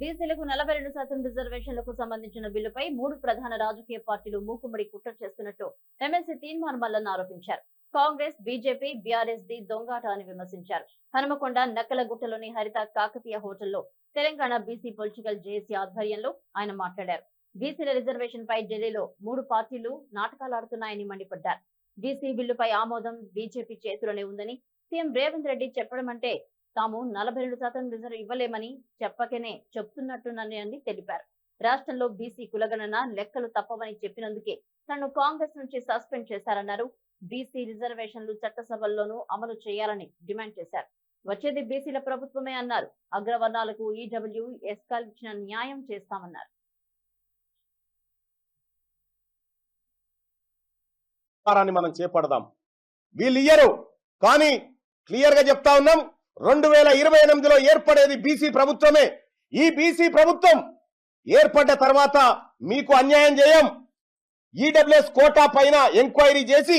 బీసీలకు నలభై రెండు శాతం రిజర్వేషన్లకు సంబంధించిన బిల్లుపై మూడు ప్రధాన రాజకీయ పార్టీలు మూకుమ్మడి కుట్ర చేస్తున్నట్టు ఎమ్మెల్సీ తీన్మార్ మల్లన్న ఆరోపించారు. కాంగ్రెస్ బీజేపీ బీఆర్ఎస్ ది దొంగాట అని విమర్శించారు. హనుమకొండ నక్కలగుట్టలోని హరిత కాకతీయ హోటల్లో తెలంగాణ బీసీ పొలిటికల్ జేఏసీ ఆధ్వర్యంలో ఆయన మాట్లాడారు. బీసీల రిజర్వేషన్ పై ఢిల్లీలో మూడు పార్టీలు నాటకాలాడుతున్నాయని మండిపడ్డారు. బీసీ బిల్లుపై ఆమోదం బీజేపీ చేతిలోనే ఉందని సీఎం రేవంత్ రెడ్డి చెప్పడం అంటే తాము నలభై రెండు శాతం రిజర్వ్ ఇవ్వలేమని చెప్పకనే చెప్తున్నట్టునని అని తెలిపారు. రాష్ట్రంలో బీసీ కులగణన లెక్కలు తప్పవని చెప్పినందుకే తనను కాంగ్రెస్ నుంచి సస్పెండ్ చేశారన్నారు. బీసీ రిజర్వేషన్లు చట్టసభల్లోనూ అమలు చేయాలని డిమాండ్ చేశారు. వచ్చేది బీసీల ప్రభుత్వమే అన్నారు. అగ్రవర్ణాలకు ఈడబ్ల్యూ ఎస్కాల్ ఇచ్చిన న్యాయం చేస్తామన్నారు. మనం చేపడదాం. వీళ్ళు ఇయ్యరు. కానీ క్లియర్గా చెప్తా ఉన్నాం. రెండు వేల ఇరవై ఎనిమిదిలో ఏర్పడేది బీసీ ప్రభుత్వమే. ఈ బీసీ ప్రభుత్వం ఏర్పడ్డ తర్వాత మీకు అన్యాయం చేయం. ఈడబ్ల్యూఎస్ కోటా పైన ఎంక్వైరీ చేసి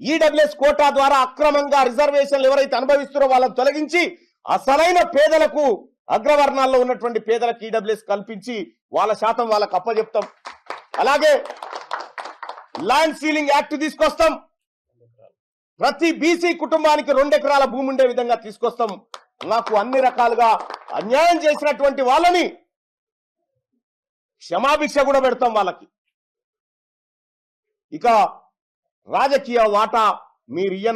ఈడబ్ల్యూఎస్ కోటా ద్వారా అక్రమంగా రిజర్వేషన్లు ఎవరైతే అనుభవిస్తున్నారో వాళ్ళని తొలగించి అసలైన పేదలకు అగ్రవర్ణాల్లో ఉన్నటువంటి పేదలకు ఈడబ్ల్యూఎస్ కల్పించి వాళ్ళ శాతం వాళ్ళకు అప్పచెప్తాం అలాగే ల్యాండ్ సీలింగ్ యాక్ట్ తీసుకొస్తాం. ప్రతి బీసీ కుటుంబానికి రెండు ఎకరాల భూమి ఉండే విధంగా తీసుకొస్తాం. నాకు అన్ని రకాలుగా అన్యాయం చేసినటువంటి వాళ్ళని క్షమాభిక్ష కూడా పెడతాం వాళ్ళకి. ఇక రాజకీయ వాటా మీరు ఇయ్యన